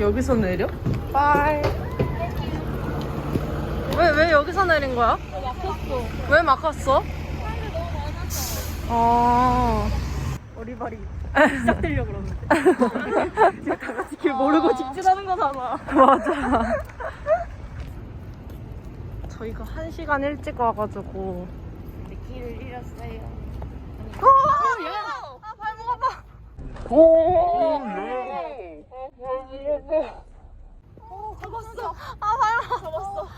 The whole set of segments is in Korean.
여기서 내려? 빠이. 왜, 왜 여기서 내린 거야? 막혔어. 왜 막았어? 아. 어리바리 시작되려고 그러는데. 지금 다 같이 길 모르고 직진하는 거잖아. 맞아. 저희가 한 시간 일찍 와가지고. 근데 길을 잃었어요. 어, 야! 아, 발목 아파. 오, 어, 잡았어. 아, 발목. 잡았어.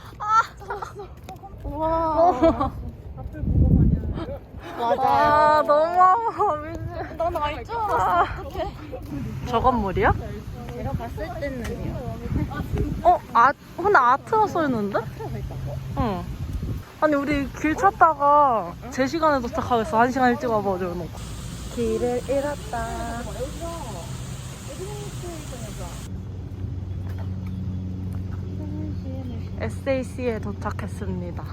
와. 앞을 보고 가냐. 아, 너무 아파. 미친. 난알줄 알았어. 어떡해. 저 건물이야? 제가 봤을 때는요. 어, 아, 근데 아트가 써있는데? 응. 아니, 우리 길 찾다가 제 시간에 도착하겠어. 한 시간 일찍 와가지고. 길을 잃었다. SAC에 도착했습니다.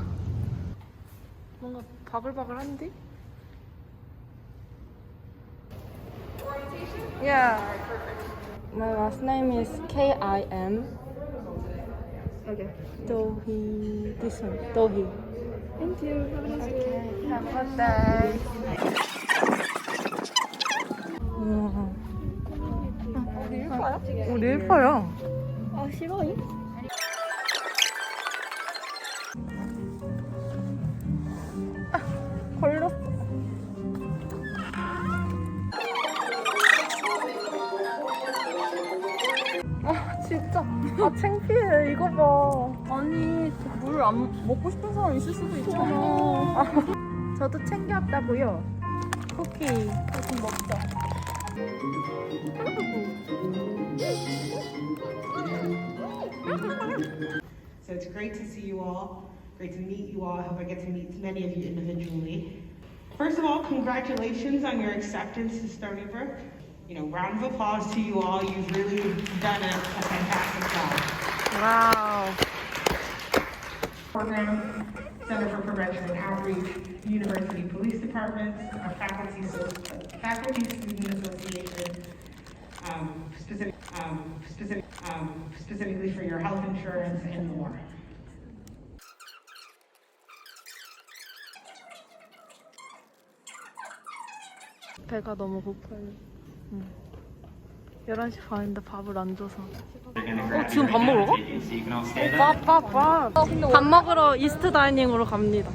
뭔가 바글바글한데? Yeah. My last name is K I M. Okay. Dohi. This one. Dohi. Thank you. Have a nice day. Have a good day. 우리 일파야? 우리 일파야. 아 싫어요? 진짜 아 창피해 이거 봐 아니 물안 먹고 싶은 사람 있을 수도 있잖아. 저도 챙겨왔다고요 쿠키 좀 먹자. So it's great to see you all, great to meet you all. I hope I get to meet many of you individually. First of all, congratulations on your acceptance to Stony Brook. You know, round of applause to you all. You've really done a, a fantastic job. 와우 Program, Center for Prevention and Outreach, University Police Departments, our Faculty, Faculty Student Association, um, specific, um, specific, um, specifically for your health insurance and more. 배가 너무 고파요 응. 11시 반인데 밥을 안 줘서 어 지금 밥 먹으러 가? 빠빠빠 밥 먹으러 이스트 다이닝으로 갑니다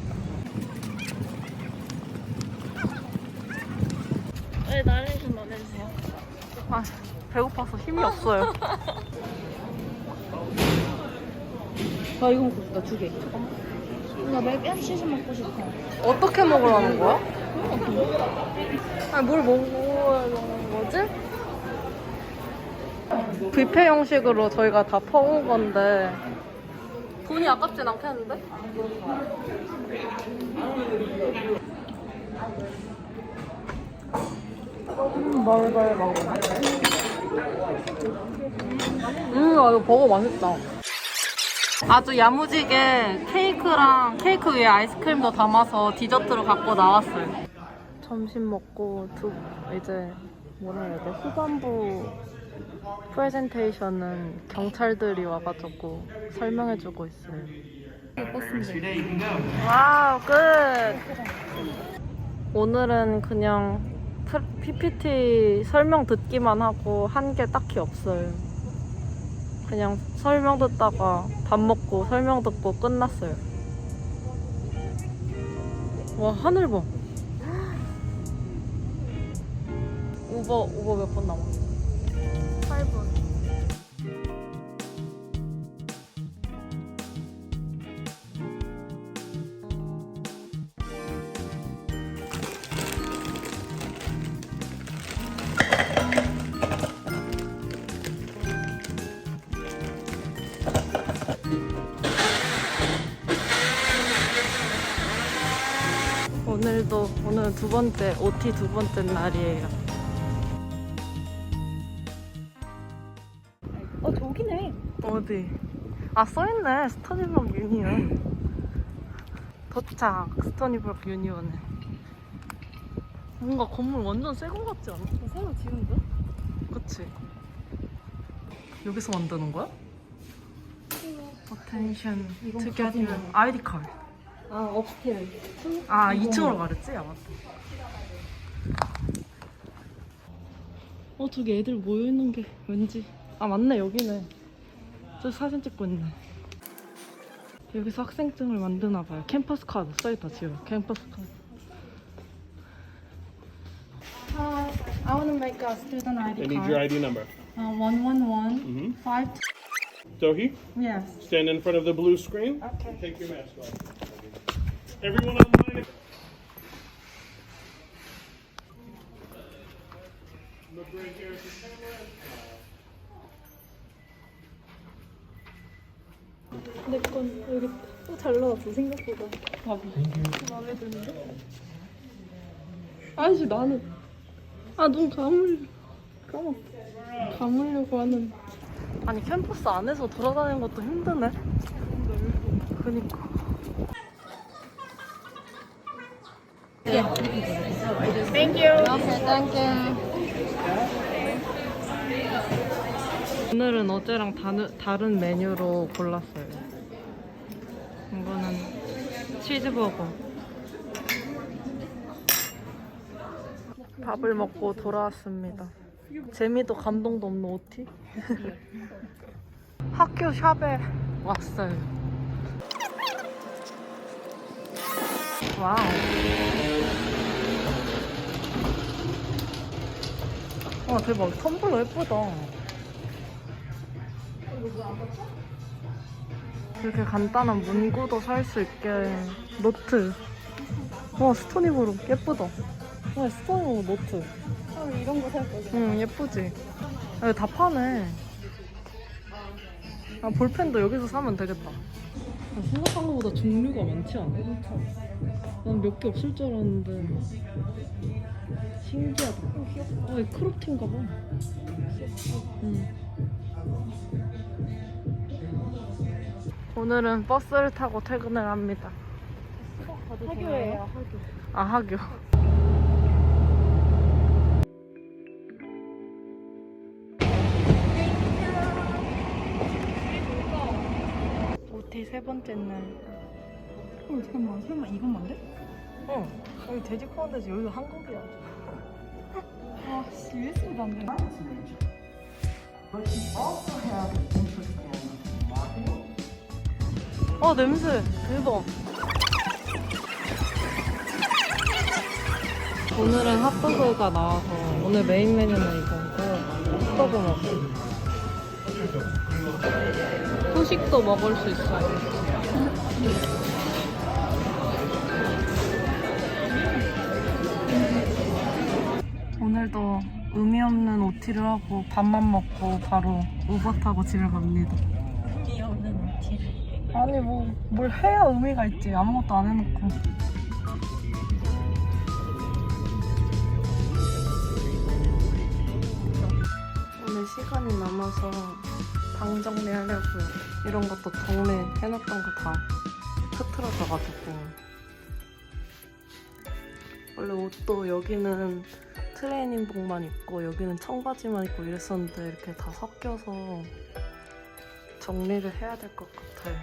네 나레이션 넣어주세요. 아 배고파서 힘이 없어요 아 이거 먹고 싶다 두 개. 나 매일 치즈 먹고 싶어. 어떻게 먹으라는 거야? 아니 뭘 되는 거지? 뷔페 형식으로 저희가 다 퍼온 건데 돈이 아깝진 않겠는데? 뭘걸 먹어? 음, 아, 이거 버거 맛있다. 아주 야무지게 케이크랑 케이크 위에 아이스크림도 담아서 디저트로 갖고 나왔어요. 점심 먹고 두, 이제 뭐라 해야 돼? 후반부 프레젠테이션은 경찰들이 와가지고 설명해주고 있어요. 와우, 끝! 오늘은 그냥 프- PPT 설명 듣기만 하고 한 게 딱히 없어요. 그냥 설명 듣다가 밥 먹고 설명 듣고 끝났어요. 와, 하늘 봐. 우버, 우버 몇 번 남았어? 8분. 오늘도 오늘 두 번째 OT 두 번째 날이에요. 어 저기네. 어디? 아 써있네 스토니브록 유니온. 도착 스토니브록 유니온에. 뭔가 건물 완전 새거 같지 않아? 새로 지은 거? 그치? 여기서 만드는 거야? Attention to get your ID card. 아 업스테어. 아 2층으로 가랬지? 아 맞다. 어 저기 애들 모여 있는 게 왠지 아 맞네 여기네. 저 사진 찍고 있네. 여기서 학생증을 만드나 봐요. 캠퍼스 카드 써있다 지금. 캠퍼스 카드. Hi, I want to make a student ID I need card. your ID number. Uh, one one one Mhm. five. Dohi, Yes. stand in front of the blue screen. Okay. Take your mask off. Everyone online. Look right here at the camera. 내건 여기 또잘 나왔어 생각보다. 봐봐. 마음에 드는데? 아니지 나는 아눈 감을 감았어 감으려고 하는. 아니 캠퍼스 안에서 돌아다니는 것도 힘드네. 그니까. 오늘은 어제랑 다르, 다른 메뉴로 골랐어요 치즈버거 밥을 먹고 돌아왔습니다. 재미도 감동도 없는 OT. 학교 샵에 왔어요. 와우. 와 대박 텀블러 예쁘다. 이렇게 간단한 문구도 살 수 있게 노트. 와 스토니브로 예쁘다. 와 스토니브로 노트. 아 이런 거 살 거지. 응 예쁘지? 아, 여기 다 파네 아 볼펜도 여기서 사면 되겠다 아, 생각한 것보다 종류가 많지 않아? 난 몇 개 없을 줄 알았는데 신기하다 아, 이 크롭티인가 봐 응. 오늘은 버스를 타고 퇴근을 합니다 학교예요 학교. 아 학교 OT 세 번째 날 어 잠깐만 설마 이것만 돼? 응. 여기 돼지 포함되지 여기 한국이야 아씨 USB도 안 돼. 어 냄새. 대박. 오늘은 핫도그가 나와서 오늘 메인 메뉴는 이거고 핫도그 먹고 후식도 먹을 수 있어요 오늘도 의미 없는 OT를 하고 밥만 먹고 바로 우버 타고 집에 갑니다. 아니 뭐 뭘 해야 의미가 있지. 아무것도 안 해놓고. 오늘 시간이 남아서 방 정리하려고요. 이런 것도 정리해놨던 거 다 흐트러져가지고. 원래 옷도 여기는 트레이닝복만 입고 여기는 청바지만 입고 이랬었는데 이렇게 다 섞여서 정리를 해야 될 것 같아요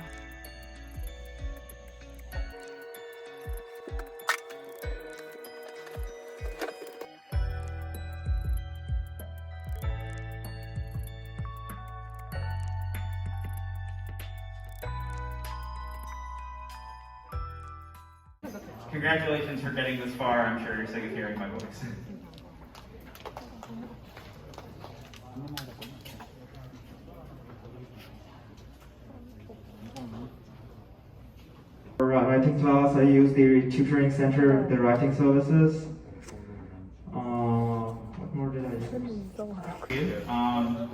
Congratulations for getting this far. I'm sure you're sick of hearing writing class, I use the tutoring center, the writing services. Uh, what more did I use? Um,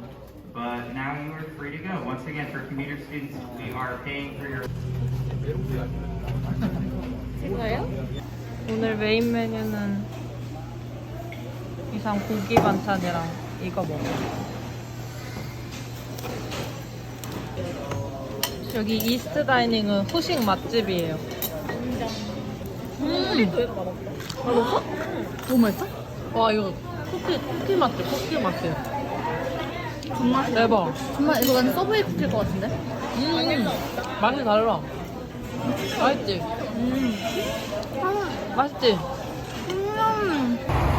but now you are free to go. Once again, for commuter students, we are paying for your 오늘 메인 메뉴는 이상 고기 반찬이랑 이거 먹어요. 여기 이스트 다이닝은 후식 맛집이에요. 음. 맛없어? 너무 맛있어? 와 이거 쿠키 쿠키 맛집 쿠키 맛집. 정말 대박. 정말 이거 완전 서브웨이 쿠키일 것 같은데? 음, 맛이 달라. 맛있지? 음. 맛있지? 음.